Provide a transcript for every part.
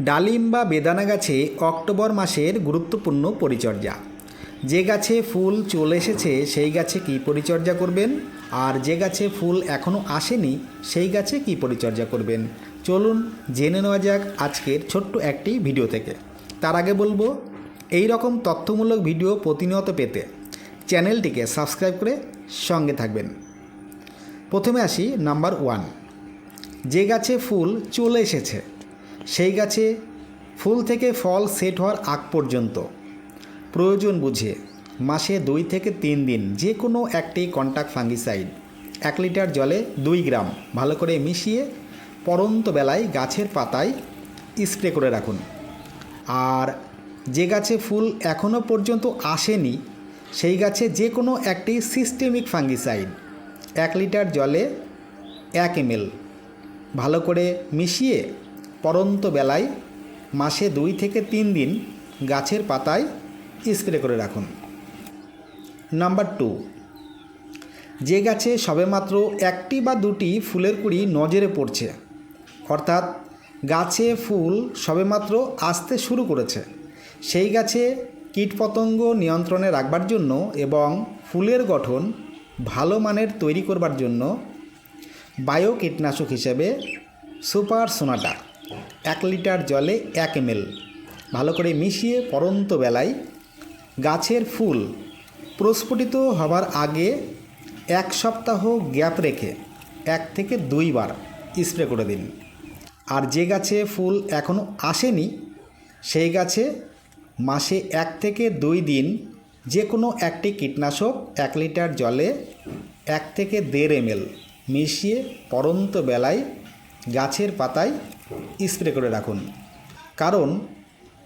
ডালিম বা বেদানা গাছে অক্টোবর মাসের গুরুত্বপূর্ণ পরিচর্যা। যে গাছে ফুল চলে এসেছে, সেই গাছে কী পরিচর্যা করবেন? আর যে গাছে ফুল এখনও আসেনি, সেই গাছে কী পরিচর্যা করবেন? চলুন জেনে নেওয়া যাক আজকের ছোট্ট একটি ভিডিও থেকে। তার আগে বলব, এই রকম তথ্যমূলক ভিডিও প্রতিনিয়ত পেতে চ্যানেলটিকে সাবস্ক্রাইব করে সঙ্গে থাকবেন। প্রথমে আসি নাম্বার ওয়ান। যে গাছে ফুল চলে এসেছে সেই গাছে ফুল থেকে ফল সেট হওয়ার আগ পর্যন্ত। প্রয়োজন বুঝে মাসে দুই থেকে তিন দিন যে কোনো একটি কন্টাক্ট ফাঙ্গিসাইড এক লিটার জলে দুই গ্রাম ভালো করে মিশিয়ে পরন্ত বেলায় গাছের পাতায় স্প্রে করে রাখুন। আর যে গাছে ফুল এখনও পর্যন্ত আসেনি, সেই গাছে যে কোনো একটি সিস্টেমিক ফাঙ্গিসাইড এক লিটার জলে এক এমএল ভালো করে মিশিয়ে পরন্ত বেলায় মাসে দুই থেকে তিন দিন গাছের পাতায় স্প্রে করে রাখুন। নাম্বার টু, যে গাছে সবেমাত্র একটি বা দুটি ফুলের কুড়ি নজরে পড়ছে, অর্থাৎ গাছে ফুল সবেমাত্র আসতে শুরু করেছে, সেই গাছে কীটপতঙ্গ নিয়ন্ত্রণে রাখবার জন্য এবং ফুলের গঠন ভালো মানের তৈরি করবার জন্য বায়ো কীটনাশক হিসেবে সুপার সোনাটা এক লিটার জলে এক এমএল ভালো করে মিশিয়ে পরন্ত বেলায় গাছের ফুল প্রস্ফুটিত হবার আগে এক সপ্তাহ গ্যাপ রেখে এক থেকে দুইবার স্প্রে করে দিন। আর যে গাছে ফুল এখনও আসেনি, সেই গাছে মাসে এক থেকে দুই দিন যে কোনো একটি কীটনাশক এক লিটার জলে এক থেকে দেড় এমএল মিশিয়ে পরন্ত বেলায় গাছের পাতায় স্প্রে করে রাখুন। কারণ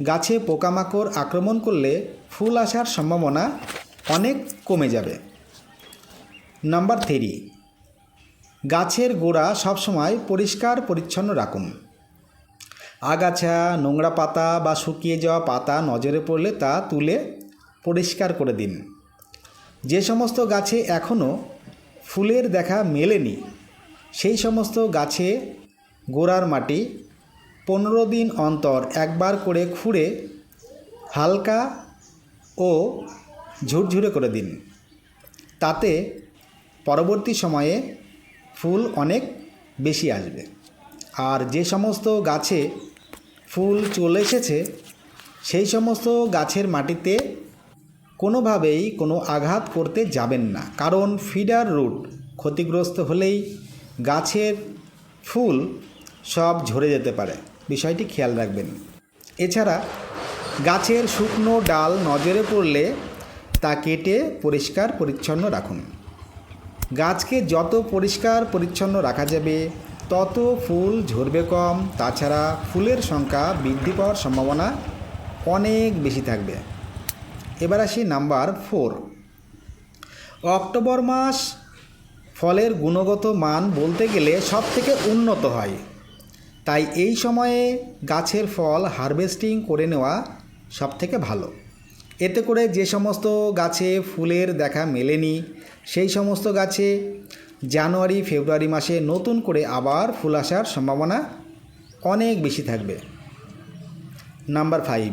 গাছে পোকামাকড় আক্রমণ করলে ফুল আসার সম্ভাবনা অনেক কমে যাবে। নাম্বার থ্রি, গাছের গোড়া সবসময় পরিষ্কার পরিচ্ছন্ন রাখুন। আগাছা, নোংরা পাতা বা শুকিয়ে যাওয়া পাতা নজরে পড়লে তা তুলে পরিষ্কার করে দিন। যে সমস্ত গাছে এখনও ফুলের দেখা মেলেনি, সেই সমস্ত গাছে গোড়ার মাটি পনেরো দিন অন্তর একবার করে খুঁড়ে হালকা ও ঝুরঝুরে করে দিন। তাতে পরবর্তী সময়ে ফুল অনেক বেশি আসবে। আর যে সমস্ত গাছে ফুল চলে এসেছে, সেই সমস্ত গাছের মাটিতে কোনোভাবেই কোনো আঘাত করতে যাবেন না। কারণ ফিডার রুট ক্ষতিগ্রস্ত হলেই গাছের ফুল সব ঝরে যেতে পারে। বিষয়টি খেয়াল রাখবেন। এছাড়া গাছের শুকনো ডাল নজরে পড়লে তা কেটে পরিষ্কার পরিচ্ছন্ন রাখুন। গাছকে যত পরিষ্কার পরিচ্ছন্ন রাখা যাবে, তত ফুল ঝরবে কম। তাছাড়া ফুলের সংখ্যা বৃদ্ধি পাওয়ার সম্ভাবনা অনেক বেশি থাকবে। এবার আসি নাম্বার ফোর। অক্টোবর মাস ফলের গুণগত মান বলতে গেলে সব থেকে উন্নত হয়। তাই এই সময়ে গাছের ফল হারভেস্টিং করে নেওয়া সব থেকে ভালো। এতে করে যে সমস্ত গাছে ফুলের দেখা মেলেনি, সেই সমস্ত গাছে জানুয়ারি, ফেব্রুয়ারি মাসে নতুন করে আবার ফুল আসার সম্ভাবনা অনেক বেশি থাকবে। নাম্বার ফাইভ,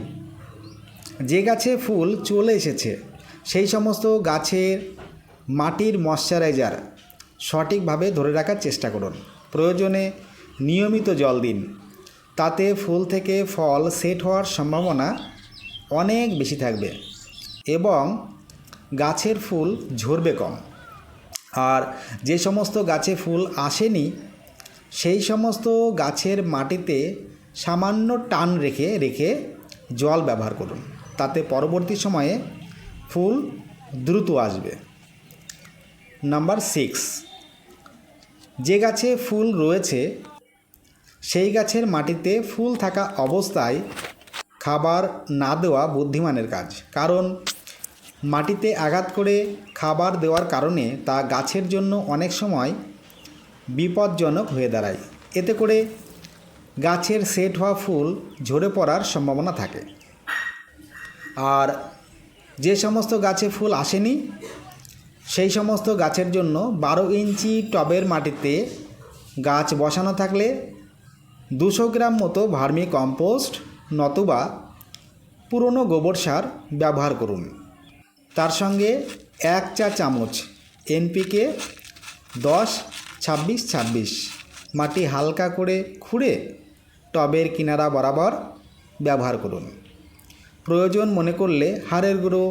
যে গাছে ফুল চলে এসেছে, সেই সমস্ত গাছের মাটির ময়শ্চারাইজার সঠিকভাবে ধরে রাখার চেষ্টা করুন। প্রয়োজনে নিয়মিত জল দিন। তাতে ফুল থেকে ফল সেট হওয়ার সম্ভাবনা অনেক বেশি থাকবে এবং গাছের ফুল ঝরবে কম। আর যে সমস্ত গাছে ফুল আসেনি, সেই সমস্ত গাছের মাটিতে সামান্য টান রেখে রেখে জল ব্যবহার করুন। তাতে পরবর্তী সময়ে ফুল দ্রুত আসবে। নাম্বার সিক্স, যে গাছে ফুল রয়েছে সেই গাছের মাটিতে ফুল থাকা অবস্থায় খাবার না দেওয়া বুদ্ধিমানের কাজ। কারণ, মাটিতে আঘাত করে খাবার দেওয়ার কারণে তা গাছের জন্য অনেক সময় বিপজ্জনক হয়ে দাঁড়ায়। এতে করে গাছের সেট হওয়া ফুল ঝরে পড়ার সম্ভাবনা থাকে। আর যে সমস্ত গাছে ফুল আসেনি, সেই সমস্ত গাছের জন্য বারো ইঞ্চি টবের মাটিতে গাছ বসানো থাকলে দুশো গ্রাম মতো ভার্মি কম্পোস্ট নতুবা পুরনো গোবর সার ব্যবহার করুন। তার সঙ্গে এক চা চামচ এনপিকে দশ, ছাব্বিশ ছাব্বিশ মাটি হালকা করে খুঁড়ে টবের কিনারা বরাবর ব্যবহার করুন। প্রয়োজন মনে করলে হাড়ের গুঁড়ো,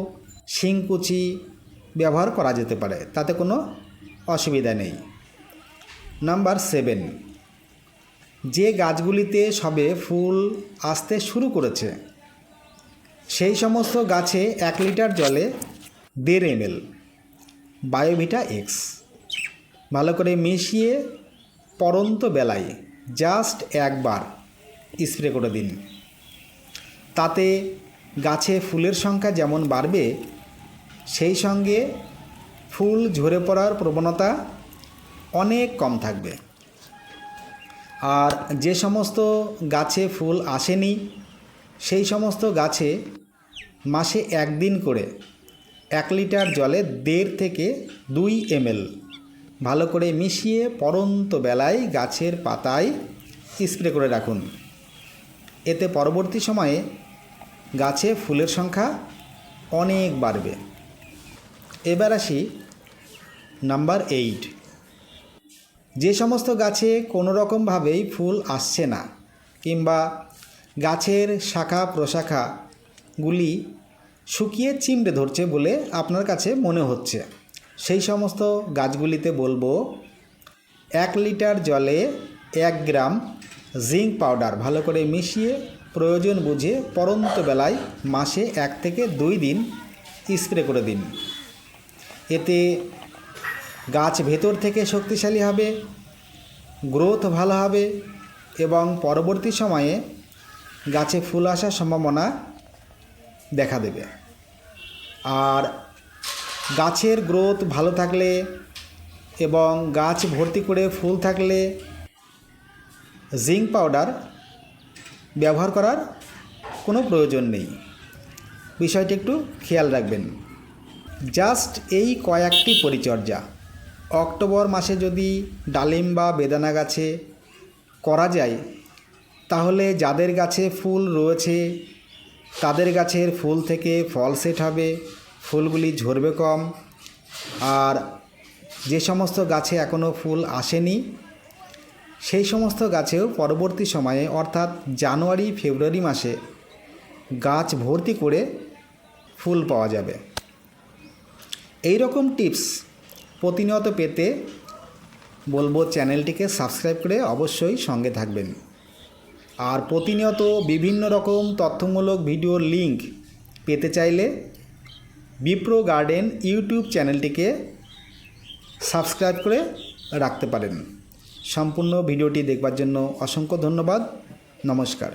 শিংকুচি ব্যবহার করা যেতে পারে, তাতে কোনো অসুবিধা নেই। নাম্বার সেভেন যে গাছগুলিতে সবে ফুল আসতে শুরু করেছে, সেই সমস্ত গাছে এক লিটার জলে দেড় এমএল বায়োভিটা এক্স ভালো করে মিশিয়ে পরন্ত বেলায় জাস্ট একবার স্প্রে করে দিন। তাতে গাছে ফুলের সংখ্যা যেমন বাড়বে, সেই সঙ্গে ফুল ঝরে পড়ার প্রবণতা অনেক কম থাকবে। আর যে সমস্ত গাছে ফুল আসেনি, সেই সমস্ত গাছে মাসে একদিন করে এক লিটার জলে দেড় থেকে দুই এমএল ভালো করে মিশিয়ে পরন্ত বেলায় গাছের পাতায় স্প্রে করে রাখুন। এতে পরবর্তী সময়ে গাছে ফুলের সংখ্যা অনেক বাড়বে। এবার আসি নাম্বার এইট। যে সমস্ত গাছে কোনো রকমভাবেই ফুল আসছে না, কিংবা গাছের শাখা প্রশাখাগুলি শুকিয়ে চিমড়ে ধরছে বলে আপনার কাছে মনে হচ্ছে, সেই সমস্ত গাছগুলিতে বলব, এক লিটার জলে এক গ্রাম জিঙ্ক পাউডার ভালো করে মিশিয়ে প্রয়োজন বুঝে পরন্ত বেলায় মাসে এক থেকে দুই দিন স্প্রে করে দিন। এতে গাছ ভেতর থেকে শক্তিশালী হবে, গ্রোথ ভালো হবে এবং পরবর্তী সময়ে গাছে ফুল আসার সম্ভাবনা দেখা দেবে। আর গাছের গ্রোথ ভালো থাকলে এবং গাছ ভর্তি করে ফুল থাকলে জিঙ্ক পাউডার ব্যবহার করার কোনো প্রয়োজন নেই। বিষয়টি একটু খেয়াল রাখবেন। জাস্ট এই কয়েকটি পরিচর্যা। অক্টোবর মাসে যদি ডালিম বা বেদানা গাছে করা যায়, তাহলে যাদের গাছে ফুল রয়েছে, তাদের গাছের ফুল থেকে ফল সেট হবে, ফুলগুলি ঝরবে কম। আর যে সমস্ত গাছে এখনও ফুল আসেনি, সেই সমস্ত গাছেও পরবর্তী সময়ে, অর্থাৎ জানুয়ারি, ফেব্রুয়ারি মাসে গাছ ভর্তি করে ফুল পাওয়া যাবে। এই রকম টিপস প্রতিনিয়ত পেতে বলব চ্যানেলটিকে সাবস্ক্রাইব করে অবশ্যই সঙ্গে থাকবেন। আর প্রতিনিয়ত বিভিন্ন রকম তথ্যমূলক ভিডিওর লিংক পেতে চাইলে বিপ্রো গার্ডেন ইউটিউব চ্যানেলটিকে সাবস্ক্রাইব করে রাখতে পারেন। সম্পূর্ণ ভিডিওটি দেখবার জন্য অসংখ্য ধন্যবাদ। নমস্কার।